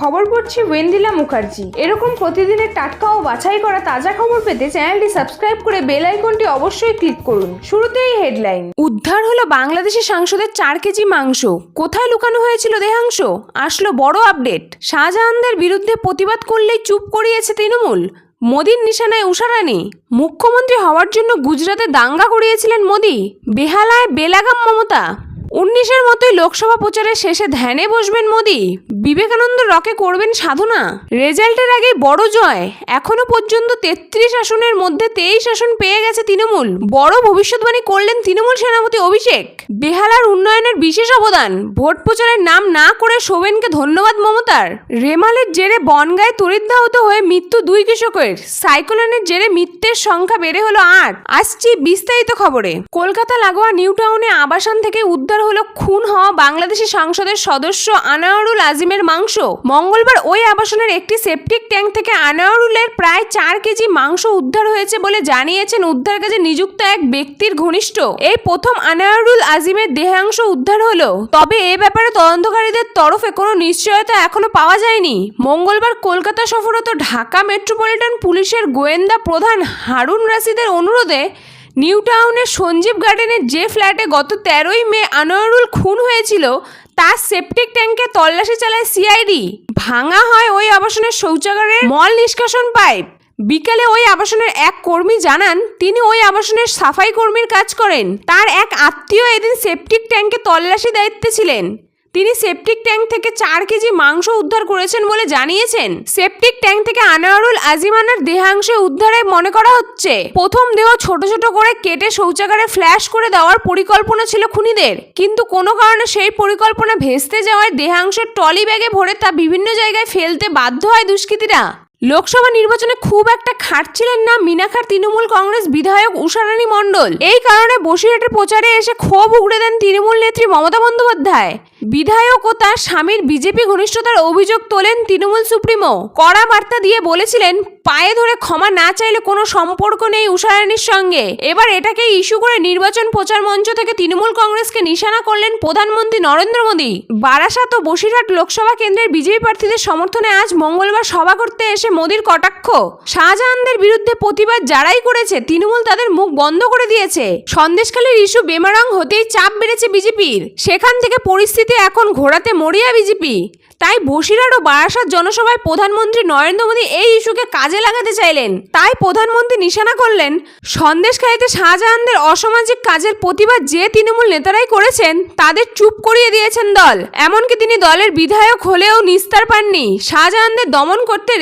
খবর পড়ছি ওয়েন্দিলা মুখার্জি। এরকম প্রতিদিনের টাটকা ও বাছাই করা তাজা খবর পেতে চ্যানেলটি সাবস্ক্রাইব করে বেল আইকনটি অবশ্যই ক্লিক করুন। শুরুতেই হেডলাইন। উদ্ধার হলো বাংলাদেশের সাংসদের চার কেজি মাংস। কোথায় লুকানো হয়েছিল দেহাংশ? আসলো বড় আপডেট। শাহজাহানদের বিরুদ্ধে প্রতিবাদ করলেই চুপ করিয়েছে তৃণমূল। মোদির নিশানায় উষারানি মুখ্যমন্ত্রী হওয়ার জন্য গুজরাতে দাঙ্গা করিয়েছিলেন মোদি। বেহালায় বেলাগাম মমতা। উনিশের মতোই লোকসভা প্রচারের শেষে ধ্যানে বসবেন মোদি। বিবেকানন্দ রকে করবেন সাধনা। রেজাল্টের আগে বড় জয়। এখনও পর্যন্ত তেত্রিশ আসনের মধ্যে তেইশ আসন পেয়ে গেছে তৃণমূল। বড় ভবিষ্যৎবাণী করলেন তৃণমূল সেনাপতি অভিষেক। বেহালার উন্নয়নের বিশেষ অবদান। ভোট প্রচারের নাম না করে শোভেনকে ধন্যবাদ মমতার। রেমালের জেরে বনগায় তরিদ্ধাহত হয়ে মৃত্যু দুই কৃষকের। সাইক্লোনের জেরে মৃত্যুর সংখ্যা বেড়ে হলো আট। আসছি বিস্তারিত খবরে। কলকাতা লাগোয়া নিউ টাউনে আবাসন থেকে উদ্ধার হলো খুন হওয়া বাংলাদেশি সংসদের সদস্য আনারুল আজিমের মাংস। মঙ্গলবার ওই আবাসনের একটি সেপটিক ট্যাঙ্ক থেকে আনারুলের প্রায় চার কেজি মাংস উদ্ধার হয়েছে বলে জানিয়েছেন উদ্ধার কাজে নিযুক্ত এক ব্যক্তির ঘনিষ্ঠ। এই প্রথম আনারুল আজিমের দেহাংশ উদ্ধার হলো। তবে এ ব্যাপারে তদন্তকারীদের তরফে কোনো নিশ্চয়তা এখনও পাওয়া যায়নি। মঙ্গলবার কলকাতা সফরত ঢাকা মেট্রোপলিটন পুলিশের গোয়েন্দা প্রধান হারুন রাশিদের অনুরোধে নিউ টাউনের সঞ্জীব গার্ডেনের যে ফ্ল্যাটে গত তেরোই মে আনোয়ারুল খুন হয়েছিল, তার সেপটিক ট্যাঙ্কে তল্লাশি চালায় সিআইডি। ভাঙা হয় ওই আবাসনের শৌচাগারের মল নিষ্কাশন পাইপ। বিকেলে ওই আবাসনের এক কর্মী জানান, তিনি ওই আবাসনের সাফাই কর্মীর কাজ করেন। তার এক আত্মীয় এদিন সেপটিক ট্যাঙ্কে তল্লাশি দায়িত্বে ছিলেন। তিনি সেপটিক ট্যাঙ্ক থেকে চার কেজি মাংস উদ্ধার করেছেন বলে জানিয়েছেন। সেপটিক ট্যাঙ্ক থেকে আনোয়ারুল আজিমানার দেহাংশে উদ্ধারে মনে করা হচ্ছে, প্রথম দেহ ছোট ছোট করে কেটে শৌচাগারে ফ্ল্যাশ করে দেওয়ার পরিকল্পনা ছিল খুনিদের। কিন্তু কোনো কারণে সেই পরিকল্পনা ভেস্তে যাওয়ায় দেহাংশের ট্রলি ব্যাগে ভরে তা বিভিন্ন জায়গায় ফেলতে বাধ্য হয় দুষ্কৃতীরা। লোকসভা নির্বাচনে খুব একটা খাটছিলেন না মিনাখার তৃণমূল কংগ্রেস বিধায়ক উষারানী মণ্ডল। এই কারণে বসিরহাটের প্রচারে এসে ক্ষোভ উগড়ে দেন তৃণমূল নেত্রী মমতা বন্দ্যোপাধ্যায়। বিধায়ক ও তার স্বামীর বিজেপি ঘনিষ্ঠতার অভিযোগ তোলেন তৃণমূল সুপ্রিমো। কড়া বার্তা দিয়ে বলেছিলেন, পায়ে ধরে ক্ষমা না চাইলে কোনো সম্পর্ক নেই উষারানীর সঙ্গে। এবার এটাকে ইস্যু করে নির্বাচন প্রচার মঞ্চ থেকে তৃণমূল কংগ্রেসকে নিশানা করলেন প্রধানমন্ত্রী নরেন্দ্র মোদী। বারাসাত ও বসিরহাট লোকসভা কেন্দ্রের বিজেপি প্রার্থীদের সমর্থনে আজ মঙ্গলবার সভা করতে এসে মোদীর কটাক্ষ? শাহজাহানদের বিরুদ্ধে প্রতিবাদ যারাই করেছে, তৃণমূল তাদের মুখ বন্ধ করে দিয়েছে। সন্দেশখালীর ইস্যু বেমারং হতেই চাপ বেড়েছে বিজেপির। সেখান থেকে পরিস্থিতি এখন ঘোরাতে মরিয়া বিজেপি। তাই বসিরহাট ও বারাসাত জনসভায় প্রধানমন্ত্রী নরেন্দ্র মোদী এই ইস্যুকে কাজে লাগাতে চাইলেন। তাই প্রধানমন্ত্রী নিশানা করলেন, সন্দেশখালীতে শাহজাহানদের অসামাজিক কাজের প্রতিবাদ যে তৃণমূল নেতারাই করেছেন, তাদের চুপ করিয়ে দিয়েছেন দল। এমনকি তিনি দলের বিধায়ক হলেও নিস্তার পাননি। শাহজাহানদের দমন করতে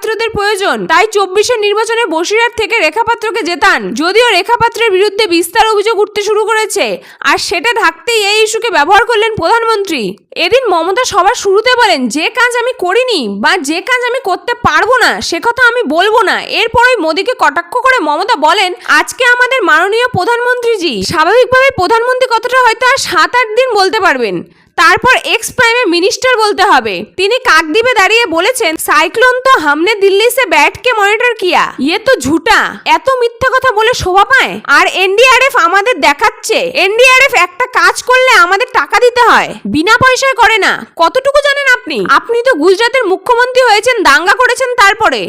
রেখাপাত্রদের প্রয়োজন। তাই চব্বিশের নির্বাচনে বসিরহাট থেকে রেখাপাত্রকে জেতান। যদিও রেখাপাত্রের বিরুদ্ধে বিস্তার অভিযোগ উঠতে শুরু করেছে, আর সেটা ঢাকতেই এই ইস্যুকে ব্যবহার করলেন প্রধানমন্ত্রী। এদিন মমতা সবার শুরুতে বলেন, যে কাজ আমি করিনি বা যে কাজ আমি করতে পারব না, সে কথা আমি বলব না। এরপরই মোদীকে কটাক্ষ করে মমতা বলেন, আজকে আমাদের মাননীয় প্রধানমন্ত্রীজি স্বাভাবিকভাবে প্রধানমন্ত্রী কথাটা হয়তো আর সাত আট দিন বলতে পারবেন। তারপর এক্স প্রাইমে মিনিস্টার বলতে হবে। তিনি কাকদ্বীপে দাঁড়িয়ে বলেছেন, সাইক্লোন তো হামনে দিল্লি সে ব্যাট কে মনিটর কিয়া। ইয়ে তো ঝুটা। এত মিথ্যা কথা বলে শোভা পায়? আর এনডিআরএফ আমাদের দেখাচ্ছে। এনডিআরএফ একটা কাজ করলে আমাদের টাকা দিতে হয়। বিনা পয়সায় করে না। কতটুকু জানেন আপনি? আপনি তো গুজরাটের মুখ্যমন্ত্রী হয়েছেন, দাঙ্গা করেছেন তারপরে।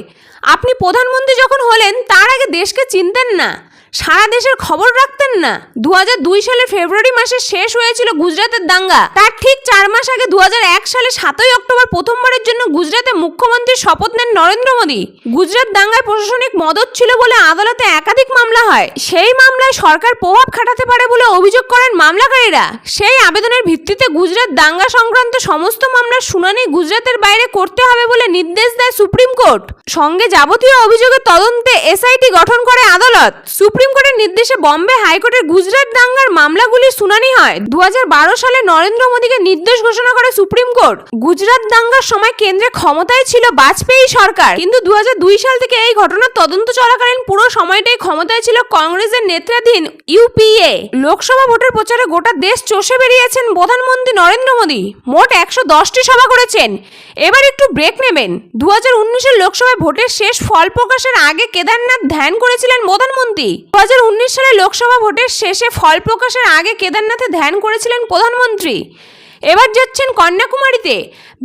আপনি প্রধানমন্ত্রী যখন হলেন, তার আগে দেশকে চিনতেন না। সারা দেশের খবর রাখতেন না। দু সালের ফেব্রুয়ারি মাসে শেষ হয়েছিল গুজরাতের দাঙ্গা। তার ঠিক চার মাস আগে দু হাজার এক সালে সাতই অক্টোবর প্রথমবারের জন্য গুজরাতে মুখ্যমন্ত্রীর শপথ নেন নরেন্দ্র মোদী। গুজরাট দাঙ্গায় প্রশাসনিক মদত ছিল বলে আদালতে একাধিক মামলা হয়। সেই মামলায় সরকার প্রভাব খাটাতে পারে বলে অভিযোগ করেন মামলাকারীরা। সেই আবেদনের ভিত্তিতে গুজরাট দাঙ্গা সংক্রান্ত সমস্ত মামলার শুনানি গুজরাতের বাইরে করতে হবে বলে নির্দেশ দেয় সুপ্রিম কোর্ট। সঙ্গে যাবতীয় অভিযোগের তদন্তে এসআইটি গঠন করে আদালত। সুপ্রিম কোর্টের নির্দেশে বম্বে হাইকোর্টের গুজরাট দাঙ্গার মামলাগুলির শুনানি হয়। দুহাজার বারো সালে নরেন্দ্র মোদীকে নির্দেশ ঘোষণা করে সুপ্রিম কোর্ট, গুজরাট দাঙ্গার সময় কেন্দ্রে ক্ষমতায় ছিল বাজপেয়ী সরকার। কিন্তু দুহাজার দুই সাল থেকে এই ঘটনার তদন্ত চলাকালীন পুরো সময়টাই ক্ষমতায় ছিল কংগ্রেসের নেতৃত্বাধীন ইউপিএ লোকসভা ভোটের প্রচারে গোটা দেশ চষে বেরিয়েছেন প্রধানমন্ত্রী নরেন্দ্র মোদী। মোট একশো দশটি সভা করেছেন। এবার একটু ব্রেক নেবেন। দু হাজার উনিশের লোকসভায় ভোটের শেষ ফল প্রকাশের আগে কেদারনাথ ধ্যান করেছিলেন প্রধানমন্ত্রী। দু সালে লোকসভা ভোটের শেষে ফল প্রকাশের আগে কেদারনাথে ধ্যান করেছিলেন প্রধানমন্ত্রী। এবার যাচ্ছেন কন্যাকুমারীতে।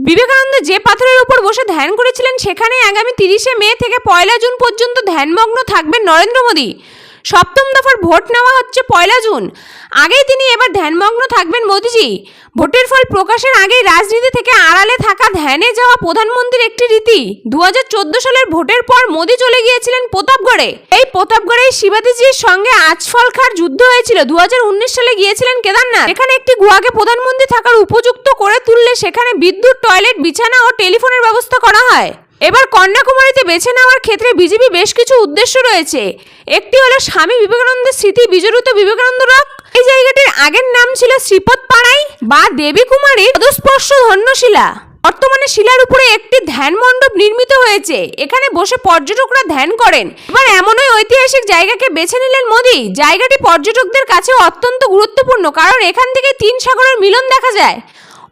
বিবেকানন্দ যে পাথরের উপর বসে ধ্যান করেছিলেন সেখানে আগামী তিরিশে মে থেকে পয়লা জুন পর্যন্ত ধ্যানমগ্ন থাকবেন নরেন্দ্র মোদী। সপ্তম দফার ভোট নেওয়া হচ্ছে পয়লা জুন। আগেই তিনি এবার ধ্যানমগ্ন থাকবেন মোদিজি। ভোটের ফল প্রকাশের আগেই রাজনীতি থেকে আড়ালে থাকা ধ্যানে যাওয়া প্রধানমন্ত্রীর একটি রীতি দু হাজার চোদ্দ সালের ভোটের পর মোদি চলে গিয়েছিলেন প্রতাপগড়ে। এই প্রতাপগড়েই শিবাজিজির সঙ্গে আজফল খার যুদ্ধ হয়েছিল। দু হাজার উনিশ সালে গিয়েছিলেন কেদারনাথ। এখানে একটি গুহাকে প্রধানমন্ত্রী থাকার উপযুক্ত করে তুললে সেখানে বিদ্যুৎ, টয়লেট, বিছানা ও টেলিফোনের ব্যবস্থা করা হয়। এবার কন্যাকুমারীতে বেছে নেওয়ার ক্ষেত্রে বিজেপি বেশ কিছু উদ্দেশ্য রয়েছে। একটি হলো স্বামী বিবেকানন্দের স্মৃতি বিজড়িত বিবেকানন্দ রক এই জায়গাটির আগের নাম ছিল শ্রীপদ পাড়াই বা দেবী কুমারীর পদস্পর্শ ধন্যশিলা বর্তমানে শিলার উপরে একটি ধ্যান মণ্ডপ নির্মিত হয়েছে। এখানে বসে পর্যটকরা ধ্যান করেন। এবার এমনই ঐতিহাসিক জায়গাকে বেছে নিলেন মোদি। জায়গাটি পর্যটকদের কাছে অত্যন্ত গুরুত্বপূর্ণ, কারণ এখান থেকে তিন সাগরের মিলন দেখা যায়।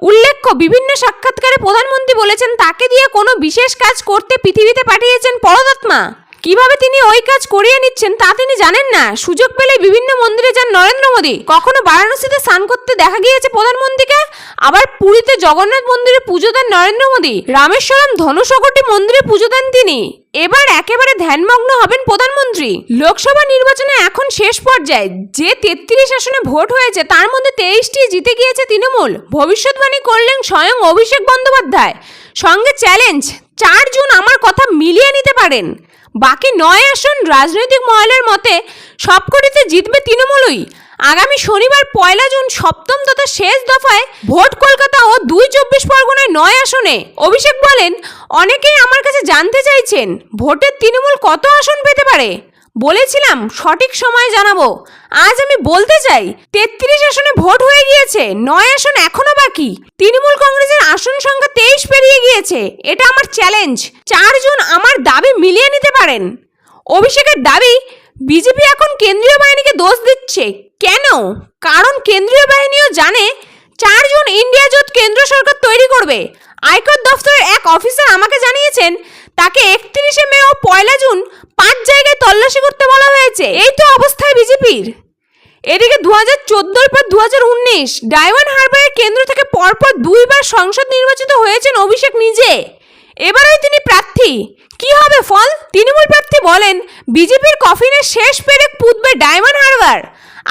উল্লেখ্য বিভিন্ন সাক্ষাৎকারে প্রধানমন্ত্রী বলেছেন তাকে দিয়ে কোনো বিশেষ কাজ করতে পৃথিবীতে পাঠিয়েছেন পরমাত্মা কীভাবে তিনি ওই কাজ করিয়ে নিচ্ছেন তা তিনি জানেন না। সুযোগ পেলে বিভিন্ন মন্দিরে যান নরেন্দ্র মোদী। কখনো বারাণসীতে স্নান করতে দেখা গিয়েছে প্রধানমন্ত্রীকে? আবার পুরীতে জগন্নাথ মন্দিরে পুজো দেন নরেন্দ্র মোদী। রামেশ্বরম ধনুষকটি মন্দিরে পুজো দেন তিনি। এবার একেবারে ধ্যানমগ্ন হবেন প্রধানমন্ত্রী। লোকসভা নির্বাচনে এখন শেষ পর্যায়ে যে তেত্রিশ আসনে ভোট হয়েছে, তার মধ্যে তেইশটি জিতে গিয়েছে তৃণমূল। ভবিষ্যৎবাণী করলেন স্বয়ং অভিষেক বন্দ্যোপাধ্যায়। সঙ্গে চ্যালেঞ্জ চার জুন আমার কথা মিলিয়ে নিতে পারেন। বাকি নয় আসন রাজনৈতিক মহলের মতে সবকটিতে জিতবে তৃণমূলই। আগামী শনিবার পয়লা জুন সপ্তম তথা শেষ দফায় ভোট কলকাতা ও দুই চব্বিশ পরগনায় নয় আসনে। অভিষেক বলেন, অনেকেই আমার কাছে জানতে চাইছেন ভোটের তৃণমূল কত আসন পেতে পারে? বলেছিলাম, সঠিক সময় জানাব। আজ আমি বলতে চাই, তেত্রিশ আসনে ভোট হয়ে গিয়েছে, নয় আসন এখনও বাকি। তৃণমূল কংগ্রেসের আসন সংখ্যা তেইশ পেরিয়ে গিয়েছে, এটা আমার চ্যালেঞ্জ চারজন আমার দাবি মিলিয়ে নিতে পারেন। অভিষেকের দাবি বিজেপি এখন কেন্দ্রীয় বাহিনীকে দোষ দিচ্ছে। কেন? কারণ কেন্দ্রীয় বাহিনীও জানে চারজন ইন্ডিয়া জোট কেন্দ্র সরকার তৈরি করবে। আয়কর দফতরের এক অফিসার আমাকে জানিয়েছেন, তাকে একত্রিশে মে ও পয়লা জুন পাঁচ জায়গায় তল্লাশি করতে বলা হয়েছে। এই তো অবস্থায় বিজেপির। এদিকে দু হাজার চোদ্দোর পর দু হাজার উনিশ ডায়মন্ড হারবারের কেন্দ্র থেকে পরপর দুইবার সংসদ নির্বাচিত হয়েছেন অভিষেক নিজে। এবারই তিনি প্রার্থী। কি হবে ফল? তৃণমূল প্রার্থী বলেন, বিজেপির কফিনের শেষ পেরেক পুতবে ডায়মন্ড হারবার।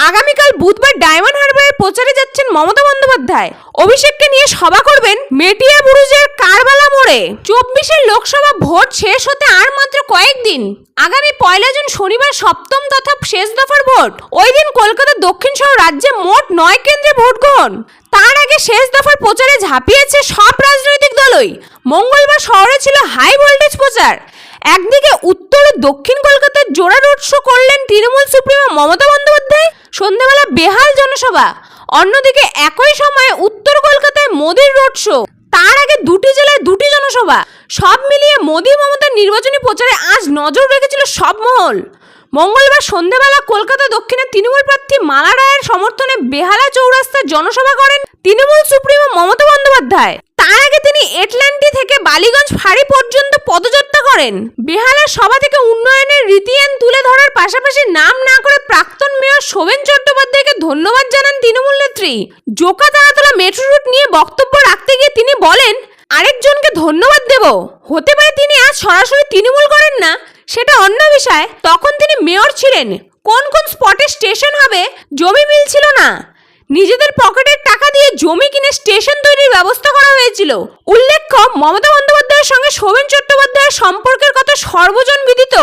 আগামীকাল বুধবার ডায়মন্ড হারবারের প্রচারে যাচ্ছেন মমতা বন্দ্যোপাধ্যায়। অভিষেককে নিয়ে সভা করবেন মেটিয়া বুরুজের কারবালা মোড়ে। চব্বিশের লোকসভা ভোট শেষ হতে আর মাত্র কয়েকদিন। আগামী পয়লা জুন শনিবার সপ্তম তথা শেষ দফার ভোট। ওই দিন কলকাতার দক্ষিণ সহ রাজ্যে মোট নয় কেন্দ্রে ভোট গ্রহণ তার আগে শেষ দফার প্রচারে ঝাঁপিয়েছে সব রাজনৈতিক দলই। মঙ্গলবার শহরে ছিল হাই ভোল্টেজ প্রচার। একদিকে উত্তর ও দক্ষিণ কলকাতার জোড়া রোড শো করলেন তৃণমূল সুপ্রিমো মমতা বন্দ্যোপাধ্যায়, সন্ধ্যাবেলা বেহাল জনসভা। অন্যদিকে একই সময়ে উত্তর কলকাতায় মোদির রোড শো। তার আগে দুটি জেলায় দুটি জনসভা। সব মিলিয়ে মোদি মমতার নির্বাচনী প্রচারে আজ নজর রেখেছিল সব মহল। মঙ্গলবার সন্ধ্যাবেলা কলকাতা দক্ষিণের তৃণমূল প্রার্থী মালা রায়ের সমর্থনে বেহালা চৌরাস্তায় জনসভা করেন তৃণমূল সুপ্রিমো মমতা বন্দ্যোপাধ্যায়। তার আগে তিনি এটলান্টি থেকে বালিগঞ্জ ফাঁড়ি পর্যন্ত পদযাত্রা করেন। বেহালার সভা থেকে উন্নয়নের রীতিয়ান তুলে ধরার পাশাপাশি নাম না করে প্রাক্তন মেয়র শোভেন চট্টোপাধ্যায়কে ধন্যবাদ জানান তৃণমূল নেত্রী। জোকা তারাতলা মেট্রো রুট নিয়ে বক্তব্য রাখতে গিয়ে তিনি বলেন, আরেকজনকে ধন্যবাদ দেব। হতে পারে তিনি আজ সরাসরি তৃণমূল করেন না সেটা অন্য বিষয়। তখন তিনি মেয়র ছিলেন। কোন কোন স্পটে স্টেশন হবে, জমি মিলছিল না। নিজেদের পকেটের টাকা দিয়ে জমি কিনে স্টেশন তৈরির ব্যবস্থা করা হয়েছিল। উল্লেখ্য, মমতা বন্দ্যোপাধ্যায়ের সঙ্গে শোভেন চট্টোপাধ্যায়ের সম্পর্কের কথা সর্বজন বিদিত।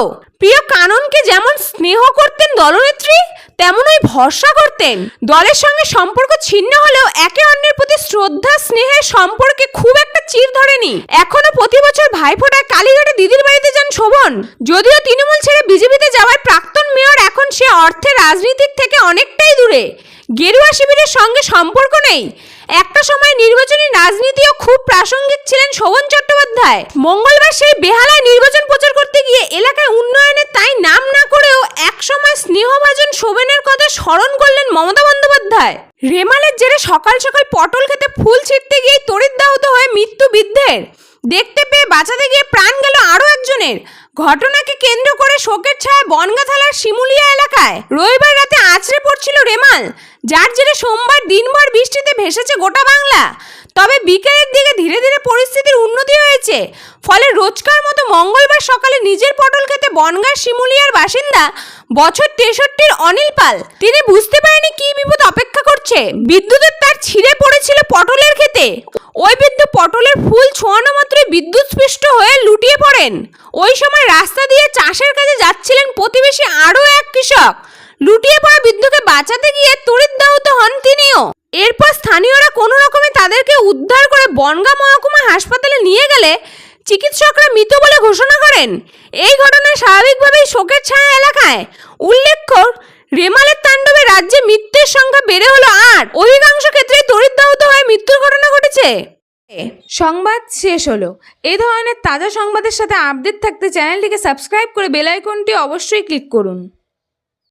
প্রিয় কাননকে যেমন স্নেহ করতেন দলনেত্রী, তেমনই ভরসা করতেন। দলের সঙ্গে সম্পর্ক ছিন্ন হলেও একে অন্যের প্রতি শ্রদ্ধা, স্নেহের সম্পর্কে খুব একটা চির ধরেনি। এখনও প্রতি বছর ভাইফোঁটায় কালীঘাটে দিদির বাড়িতে যান শোভন। যদিও তৃণমূল ছেড়ে বিজেপিতে যাওয়ার প্রাক্তন মেয়র এখন সে অর্থে রাজনীতির থেকে অনেকটাই দূরে। গেরুয়া শিবিরের সঙ্গে সম্পর্ক নেই। একটা সময় নির্বাচনী রাজনীতিও খুব প্রাসঙ্গিক ছিলেন শোভন চট্টোপাধ্যায়। মঙ্গলবার সেই বেহালায় নির্বাচন প্রচার করতে গিয়ে এলাকায় উন্নয়নে তাই নাম না করেও এক সময় স্নেহভাজন শোভনের কথা স্মরণ করলেন মমতা বন্দ্যোপাধ্যায়। রেমালের জেরে সকাল সকাল পটল খেতে ফুল ছিটতে গিয়ে তড়িদ্দাহত হয়ে মৃত্যু বৃদ্ধের। দেখতে পেয়ে বাঁচাতে গিয়ে প্রাণ গেল আরও একজনের। ঘটনাকে কেন্দ্র করে শোকের ছায়া বনগা থানার শিমুলিয়া এলাকায়। রবিবার রাতে আছড়ে পড়ছিল রেমাল, যার জেরে সোমবার দিনভর বৃষ্টিতে ভেসেছে গোটা বাংলা। তবে বিকেলের দিকে ধীরে ধীরে পরিস্থিতির উন্নতি হয়েছে, ফলে রোজকার মতো মঙ্গলবার সকালে নিজের পটল খেতে বনগাঁ শিমুলিয়ার বাসিন্দা বছর তেষট্টির অনিল পাল। তিনি বুঝতে পারেনি কি বিপদ অপেক্ষা করছে। বিদ্যুতের তার ছিঁড়ে পড়েছিল পটলের খেতে ওই বৃদ্ধ পটলের ফুল ছোঁয়ানো মাত্রই বিদ্যুৎ স্পৃষ্ট হয়ে লুটিয়ে পড়েন। ওই সময় রাস্তা দিয়ে চাষের কাজে যাচ্ছিলেন প্রতিবেশী আরও এক কৃষক। লুটিয়ে পড়া বৃদ্ধকে বাঁচাতে গিয়ে তড়িৎ হন তিনিও। এরপর স্থানীয়রা কোনো রকমে তাদেরকে উদ্ধার করে বনগাঁ মহকুমা হাসপাতালে নিয়ে গেলে চিকিৎসকরা মৃত বলে ঘোষণা করেন। এই ঘটনায় স্বাভাবিকভাবেই শোকের ছায়া এলাকায়। উল্লেখ্য রেমালের তাণ্ডবে রাজ্যে মৃত্যুর সংখ্যা বেড়ে হলো আর অধিকাংশ ক্ষেত্রে তড়িৎ হয়ে মৃত্যুর ঘটনা ঘটেছে। সংবাদ শেষ হলো। এই ধরনের তাজা সংবাদের সাথে আপডেট থাকতে চ্যানেলটিকে সাবস্ক্রাইব করে বেল আইকনটি অবশ্যই ক্লিক করুন।